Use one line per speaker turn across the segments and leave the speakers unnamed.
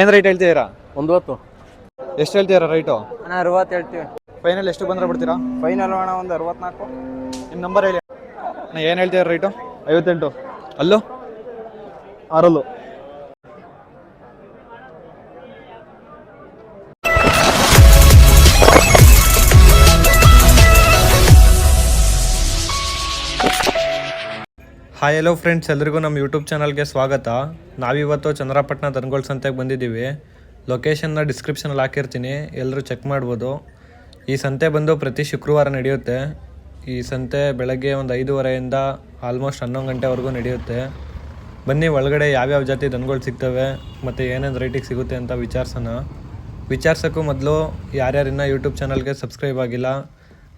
ಏನು ರೈಟ್ ಹೇಳ್ತಿದ್ದೀರಾ?
ಒಂದು ಹೊತ್ತು
ಎಷ್ಟು ಹೇಳ್ತೀರಾ ರೈಟು
ಅಣ್ಣ ಅರವತ್ತು ಹೇಳ್ತೀವಿ.
ಫೈನಲ್ ಎಷ್ಟು ಬಂದ್ರೆ ಬಿಡ್ತೀರಾ?
ಫೈನಲ್ ಅಣ್ಣ ಒಂದು ಅರವತ್ನಾಲ್ಕು.
ನಿಮ್ಮ ನಂಬರ್ ಹೇಳಿ. ಅಣ್ಣ ಏನು ಹೇಳ್ತೀರಾ ರೈಟು ಐವತ್ತೆಂಟು. ಅಲ್ಲೂ? ಆರಲ್ಲು. ಹಾಯ್ ಹಲೋ ಫ್ರೆಂಡ್ಸ್ ಎಲ್ರಿಗೂ ನಮ್ಮ ಯೂಟ್ಯೂಬ್ ಚಾನಲ್ಗೆ ಸ್ವಾಗತ. ನಾವಿವತ್ತು ಚಂದ್ರಪಟ್ಟಣ ದನಗೋಳ್ ಸಂತೆಗೆ ಬಂದಿದ್ದೀವಿ ಲೊಕೇಶನ್ನ ಡಿಸ್ಕ್ರಿಪ್ಷನಲ್ಲಿ ಹಾಕಿರ್ತೀನಿ. ಎಲ್ಲರೂ ಚೆಕ್ ಮಾಡ್ಬೋದು. ಈ ಸಂತೆ ಬಂದು ಪ್ರತಿ ಶುಕ್ರವಾರ ನಡೆಯುತ್ತೆ. ಈ ಸಂತೆ ಬೆಳಗ್ಗೆ ಒಂದು ಐದೂವರೆಯಿಂದ ಆಲ್ಮೋಸ್ಟ್ ಹನ್ನೊಂದು ಗಂಟೆವರೆಗೂ ನಡೆಯುತ್ತೆ. ಬನ್ನಿ, ಒಳಗಡೆ ಯಾವ್ಯಾವ ಜಾತಿ ದನಗಳು ಸಿಗ್ತವೆ, ಮತ್ತು ಏನೇನು ರೇಟಿಗೆ ಸಿಗುತ್ತೆ ಅಂತ ವಿಚಾರಿಸೋಣ. ವಿಚಾರಿಸೋಕ್ಕೂ ಮೊದಲು ಯಾರ್ಯಾರಿನ್ನ ಯೂಟ್ಯೂಬ್ ಚಾನಲ್ಗೆ ಸಬ್ಸ್ಕ್ರೈಬ್ ಆಗಿಲ್ಲ,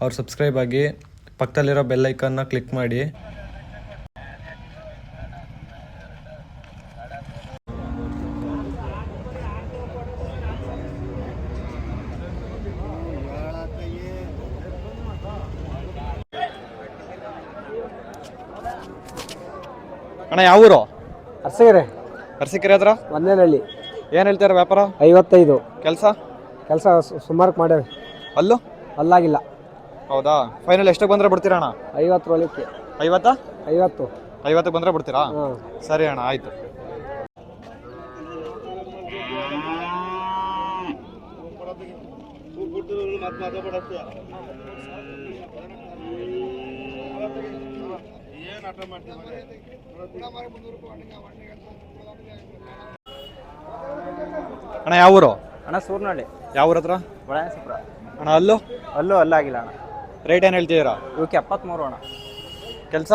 ಅವ್ರು ಸಬ್ಸ್ಕ್ರೈಬ್ ಆಗಿ ಪಕ್ಕದಲ್ಲಿರೋ ಬೆಲ್ಲೈಕನ್ನ ಕ್ಲಿಕ್ ಮಾಡಿ. ಅಣ್ಣ ಯಾವ ಊರು?
ಅರ್ಸಗೆರೆ
ಅರಸಿಕೆರೆ ಹತ್ರ?
ಒಂದೇನಹಳ್ಳಿ
ಏನು ಹೇಳ್ತಾರೆ ವ್ಯಾಪಾರ?
ಐವತ್ತೈದು.
ಕೆಲಸ?
ಕೆಲಸ ಸುಮಾರು ಮಾಡ್ಯಾವೆ
ಅಲ್ಲೂ?
ಅಲ್ಲಾಗಿಲ್ಲ.
ಹೌದಾ? ಫೈನಲ್ ಎಷ್ಟಕ್ಕೆ ಬಂದ್ರೆ ಬಿಡ್ತೀರಾ ಅಣ್ಣ?
ಐವತ್ತು ಒಳಕ್ಕೆ.
ಐವತ್ತಾ?
ಐವತ್ತು.
ಐವತ್ತಕ್ಕೆ ಬಂದ್ರೆ ಬಿಡ್ತೀರಾ?
ಹಾಂ.
ಸರಿ ಅಣ್ಣ ಆಯಿತು. ಅಣ್ಣ ಯಾವ ಊರು?
ಅಣ್ಣ ಸೂರ್ನಹಳ್ಳಿ.
ಯಾವ ಊರ ಹತ್ರ
ಒಳಸಪುರ
ಅಣ್ಣ ಅಲ್ಲೂ?
ಅಲ್ಲೂ ಅಲ್ಲಾಗಿಲ್ಲ ಅಣ್ಣ.
ರೇಟ್ ಏನು ಹೇಳ್ತಿದ್ದೀರಾ?
ಇವಕ್ಕೆ ಎಪ್ಪತ್ತ್ಮೂರು ಅಣ್ಣ.
ಕೆಲಸ?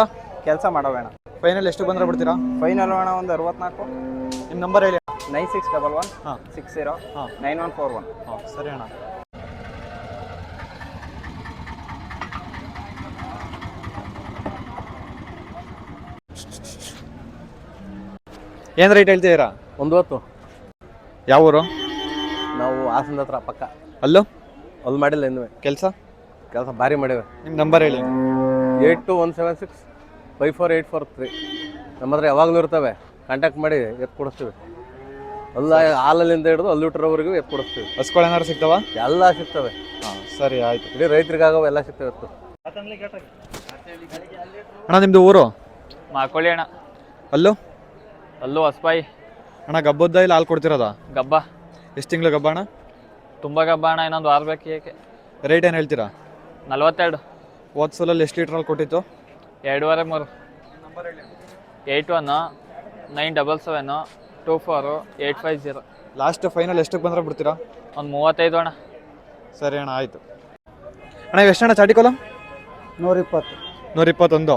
ಕೆಲಸ ಮಾಡವೆ ಅಣ್ಣ.
ಫೈನಲ್ ಎಷ್ಟು ಬಂದರೆ ಬಿಡ್ತೀರಾ?
ಫೈನಲ್ ಅಣ್ಣ ಒಂದು ಅರವತ್ನಾಲ್ಕು.
ನಿಮ್ಮ ನಂಬರ್ ಹೇಳಿ.
ನೈನ್ ಸಿಕ್ಸ್ ಡಬಲ್ ಒನ್
ಹಾಂ.
ಸಿಕ್ಸ್ ಜೀರೋ
ಹಾಂ.
ನೈನ್ ಒನ್ ಫೋರ್ ಒನ್
ಹಾಂ ಸರಿ ಅಣ್ಣ. ಏನು ರೇಟ್ ಹೇಳ್ತಿದ್ದೀರಾ?
ಒಂದು ಹೊತ್ತು
ಯಾವ ಊರು?
ನಾವು ಹಾಸನದ ಹತ್ರ ಪಕ್ಕ.
ಅಲ್ಲೂ?
ಅಲ್ಲಿ ಮಾಡಿಲ್ಲ ಇನ್ನೂ
ಕೆಲಸ?
ಕೆಲಸ ಭಾರಿ ಮಾಡಿವೆ.
ನಿಮ್ಮ ನಂಬರ್ ಹೇಳಿ.
Eight two one seven six five four eight four three. ನಮ್ಮ ಹತ್ರ ಯಾವಾಗಲೂ ಇರ್ತವೆ. ಕಾಂಟ್ಯಾಕ್ಟ್ ಮಾಡಿ ಎತ್ತು ಕೊಡಿಸ್ತೀವಿ. ಅಲ್ಲ ಹಾಲಲ್ಲಿಂದ ಹಿಡಿದು ಅಲ್ಲಿ ಹುಟ್ಟಿರೋವರೆಗೂ ಎತ್ತು ಕೊಡಿಸ್ತೀವಿ.
ಹಸ್ಕೊಳ ಏನಾದ್ರು ಸಿಗ್ತಾವ?
ಎಲ್ಲ ಸಿಗ್ತವೆ.
ಹಾಂ ಸರಿ ಆಯಿತು.
ಇಡೀ ರೈತರಿಗಾಗವ ಎಲ್ಲ ಸಿಗ್ತವೆ ಎತ್ತು
ಅಣ್ಣ ನಿಮ್ಮದು ಊರು?
ಮಾಕೊಳ್ಳಿ ಅಣ್ಣ.
ಅಲ್ಲೂ?
ಅಲ್ಲೂ ಹೊಸಪಾಯಿ
ಅಣ್ಣ ಗಬ್ಬದ್ದ ಇಲ್ಲಿ ಹಾಲು ಕೊಡ್ತಿರೋದ?
ಗಬ್ಬ.
ಎಷ್ಟು ತಿಂಗಳು ಗಬ್ಬ ಅಣ್ಣ?
ತುಂಬ ಗಬ್ಬ ಅಣ್ಣ ಇನ್ನೊಂದು ವಾರ ಬೇಕು ಏಕೆ?
ರೇಟ್ ಏನು ಹೇಳ್ತೀರಾ?
ನಲ್ವತ್ತೆರಡು.
ಹೋದ ಸಲಲ್ಲಿ ಎಷ್ಟು ಹಾಲು ಕೊಟ್ಟಿತ್ತು?
ಎರಡೂವರೆ ಮೂರು. Eight one nine double seven two four eight five zero
last final ಎಷ್ಟಕ್ಕೆ ಬಂದ್ರೆ ಬಿಡ್ತೀರಾ?
ಒಂದು ಮೂವತ್ತೈದು ಅಣ್ಣ.
ಸರಿ ಅಣ್ಣ ಆಯಿತು. ಅಣ್ಣ ಎಷ್ಟು ಅಣ್ಣ ಚಾಟಿ ಚಾಟಿಕೋಲ
ನೂರಿಪ್ಪತ್ತು.
ನೂರ ಇಪ್ಪತ್ತೊಂದು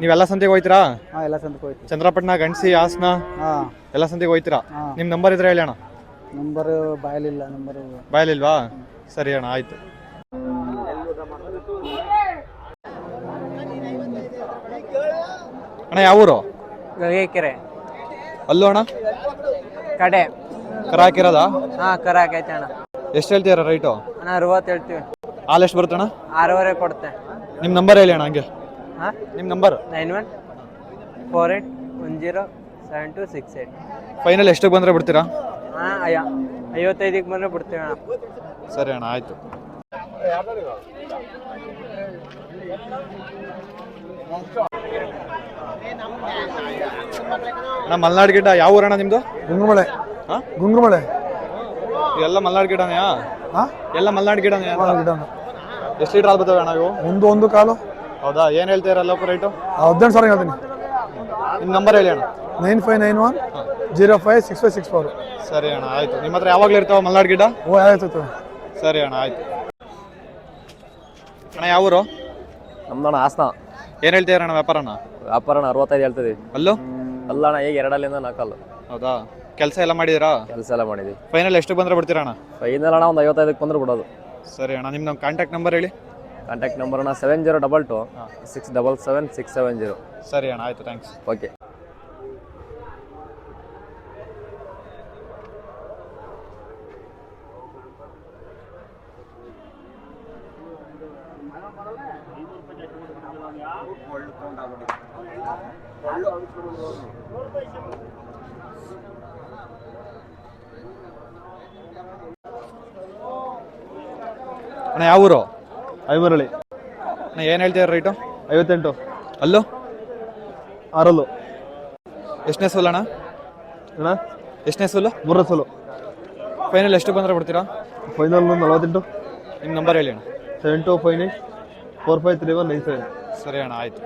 ನೀವೆಲ್ಲ ಸಂತೆಗೆ ಹೋಯ್ತೀರಾ?
ಹಾಂ ಎಲ್ಲ ಸಂದಕ್ಕೆ ಹೋಯ್ತು
ಚಂದ್ರಪಟ್ಟಣ ಗಂಡಸಿ ಹಾಸನ
ಹಾಂ.
ಎಲ್ಲ ಸಂತೆಗೆ ಹೋಯ್ತೀರಾ? ನಿಮ್ಮ ನಂಬರ್ ಇದ್ರೆ ಹೇಳಿ ಅಣ್ಣ.
ನಂಬರ್ ಬಾಯಲಿಲ್ಲ ನಂಬರ್
ಬಾಯಲಿಲ್ವಾ? ಸರಿ ಅಣ್ಣ ಆಯ್ತು. ಅಣ್ಣ ಯಾವ ಊರು?
ಗಳಿಗೆಕೆರೆ
ಅಲ್ಲೂ ಅಣ್ಣ?
ಕಡೆ.
ಕರ ಹಾಕಿರೋದಾ
ಹಾ ಕರ ಹಾಕೈತೆ ಅಣ್ಣ.
ಎಷ್ಟು ಹೇಳ್ತೀರಾ ರೈಟು
ಅಣ್ಣ ಅರವತ್ತು ಹೇಳ್ತೀವಿ.
ಹಾಲು ಎಷ್ಟು ಬರುತ್ತೆ ಅಣ್ಣ?
ಆರೂವರೆ ಕೊಡುತ್ತೆ.
ನಿಮ್ಮ ನಂಬರ್ ಹೇಳಿ ಅಣ್ಣ ಹಂಗೆ.
ಹಾಂ?
ನಿಮ್ಮ number
nine one four eight one zero seven two six eight
final ಎಷ್ಟಕ್ಕೆ ಬಂದರೆ ಬಿಡ್ತೀರಾ?
ಹಾಂ ಅಯ್ಯ ಐವತ್ತೈದಕ್ಕೆ ಬಂದರೆ ಬಿಡ್ತೀವಿ ಅಣ್ಣ.
ಸರಿ ಅಣ್ಣ ಆಯಿತು. ಅಣ್ಣ ಮಲ್ನಾಡ್ ಗಿಡ್ಡ ಯಾವ ಊರಣ್ಣ ನಿಮ್ಮದು
ಗುಂಗುಮಳೆ
ಹಾಂ?
ಗುಂಗುಮಳೆ
ಎಲ್ಲ ಮಲ್ನಾಡ್ ಗಿಡನೇ?
ಹಾಂ?
ಎಲ್ಲ ಮಲ್ನಾಡ್ ಗಿಡನೆಯಾ
ಗಿಡ
ಎಷ್ಟು ಲೀಟ್ರ್ ಹಾಲು ಬರ್ತವೆ ಅಣ್ಣ ಇವು?
ಒಂದು ಒಂದು ಕಾಲು.
ಹೌದಾ? ಏನು ಹೇಳ್ತೀರಾ ಲೋಕ ರೇಟು
ಹದಿನೆಂಟು ಸಾವಿರ ಹೇಳ್ತೀನಿ.
ನಿಮ್ಮ ನಂಬರ್ ಹೇಳಿ ಅಣ್ಣ.
Nine five nine one zero five six five six four.
ಸರಿ ಅಣ್ಣ ಆಯ್ತು. ನಿಮ್ಮ ಹತ್ರ ಯಾವಾಗಲೂ ಇರ್ತಾವ ಮಲ್ನಾಡ್ ಗಿಡ
ಓ ಆಯ್ತು
ಸರಿ ಅಣ್ಣ ಆಯ್ತು. ಅಣ್ಣ ಯಾವ ಊರು?
ನಮ್ದಣ್ಣ ಹಾಸನ.
ಏನು ಹೇಳ್ತೀರ ಅಣ್ಣ
ವ್ಯಾಪಾರ ಅರವತ್ತೈದು ಹೇಳ್ತಿದ್ದೀವಿ
ಅಲ್ಲೂ?
ಅಲ್ಲಣ್ಣ ಈಗ ಎರಡಲ್ಲಿಂದ ನಾಲ್ಕಲ್ಲು.
ಹೌದಾ? ಕೆಲಸ ಎಲ್ಲ ಮಾಡಿದಿರಾ
ಕೆಲಸ ಎಲ್ಲ ಮಾಡಿದ್ವಿ.
ಫೈನಲ್ ಎಷ್ಟು ಬಂದ್ರೆ ಬಿಡ್ತೀರಾ ಅಣ್ಣ?
ಫೈನಲ್ ಅಣ್ಣ ಒಂದು ಐವತ್ತೈದಕ್ಕೆ ಬಂದ್ರೆ ಬಿಡೋದು.
ಸರಿ ಅಣ್ಣ ನಿಮ್ಮ ಕಾಂಟ್ಯಾಕ್ಟ್ ನಂಬರ್ ಹೇಳಿ.
ಕಾಂಟ್ಯಾಕ್ಟ್ ನಂಬರ್ನ seven zero double two six double seven six seven zero
ಸರಿ ಅಣ್ಣ ಆಯಿತು ಥ್ಯಾಂಕ್ಸ್
ಓಕೆ
ಅಣ್ಣ ಯಾವ ಊರು?
ಐಮರಳಿ
ಅಣ್ಣ ಏನು ಹೇಳ್ತೀರ ರೈಟು
ಐವತ್ತೆಂಟು.
ಅಲ್ಲೂ?
ಆರಲ್ಲು.
ಎಷ್ಟನೇ ಸೋಲು ಅಣ್ಣ?
ಅಣ್ಣ?
ಎಷ್ಟನೇ ಸೋಲು?
ಮೂರನೇ ಸೋಲು.
ಫೈನಲ್ ಎಷ್ಟು ಬಂದರೆ ಬಿಡ್ತೀರಾ?
ಫೈನಲ್ ನಲವತ್ತೆಂಟು.
ನಿಮ್ಮ ನಂಬರ್ ಹೇಳಿ ಅಣ್ಣ.
Seven two five nine four five three one nine seven
ಸರಿ ಅಣ್ಣ ಆಯಿತು.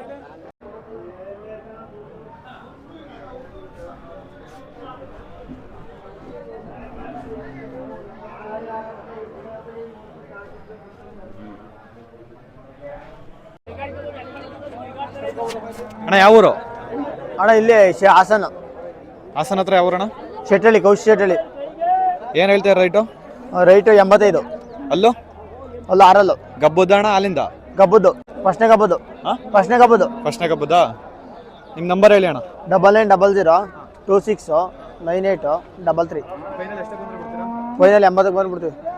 ಅಣ್ಣ ಯಾವ ಊರು?
ಅಣ್ಣ ಇಲ್ಲಿ ಶೇ- ಹಾಸನ.
ಹಾಸನ ಹತ್ರ ಯಾವ ಊರಣ್ಣ?
ಶೆಟ್ಟಳ್ಳಿ ಕೌಶಿ ಶೆಟ್ಟಳ್ಳಿ.
ಏನು ಹೇಳ್ತೀರ ರೈಟು
ರೈಟು ಎಂಬತ್ತೈದು.
ಅಲ್ಲೂ?
ಅಲ್ಲ ಆರಲ್ಲು.
ಗಬ್ಬುದ ಅಣ್ಣ ಅಲ್ಲಿಂದ?
ಗಬ್ಬುದು ಫಸ್ಟ್ನೇ ಗಬ್ಬುದು
ಹಾಂ
ಫಸ್ಟ್ನೇ ಗಬ್ಬುದು
ಫಸ್ಟ್ನೇ ಗಬ್ಬುದ ನಿಮ್ಮ ನಂಬರ್ ಹೇಳಿ ಅಣ್ಣ.
Double nine double zero two six nine eight double three. Final ಎಂಬತ್ತಕ್ಕೆ ಬಂದ್ಬಿಡ್ತೀವಿ.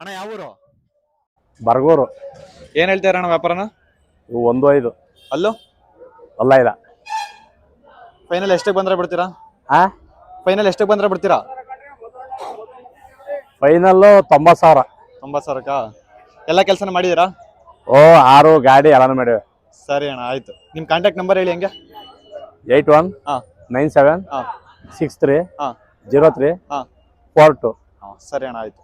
ಅಣ್ಣ ಯಾವ ಊರು?
ಬರ್ಗೂರು.
ಏನು ಹೇಳ್ತೀರ ಅಣ್ಣ ವ್ಯಾಪಾರನ?
ಇವು ಒಂದು ಐದು.
ಅಲ್ಲೂ?
ಅಲ್ಲ ಇಲ್ಲ.
ಫೈನಲ್ ಎಷ್ಟಕ್ಕೆ ಬಂದ್ರೆ ಬಿಡ್ತೀರಾ?
ಆ?
ಫೈನಲ್ ಎಷ್ಟಕ್ಕೆ ಬಂದ್ರೆ ಬಿಡ್ತೀರಾ?
ಫೈನಲ್ಲು ತೊಂಬತ್ತು ಸಾವಿರ.
ತೊಂಬತ್ತು ಸಾವಿರಕ್ಕಾ? ಎಲ್ಲ ಕೆಲಸನ ಮಾಡಿದ್ದೀರಾ?
ಓ ಆರು ಗಾಡಿ ಎಲ್ಲಾನು ಮಾಡಿವೆ.
ಸರಿ ಅಣ್ಣ ಆಯಿತು. ನಿಮ್ಮ ಕಾಂಟ್ಯಾಕ್ಟ್ ನಂಬರ್ ಹೇಳಿ ಹೆಂಗೆ?
ಏಯ್ಟ್ ಒನ್
ಹಾಂ.
ನೈನ್ ಸೆವೆನ್
ಹಾಂ.
ಸಿಕ್ಸ್ ತ್ರೀ
ಹಾಂ.
ಜೀರೋ ತ್ರೀ
ಹಾಂ.
ಫೋರ್ ಟು
ಹಾಂ ಸರಿ ಅಣ್ಣ ಆಯಿತು.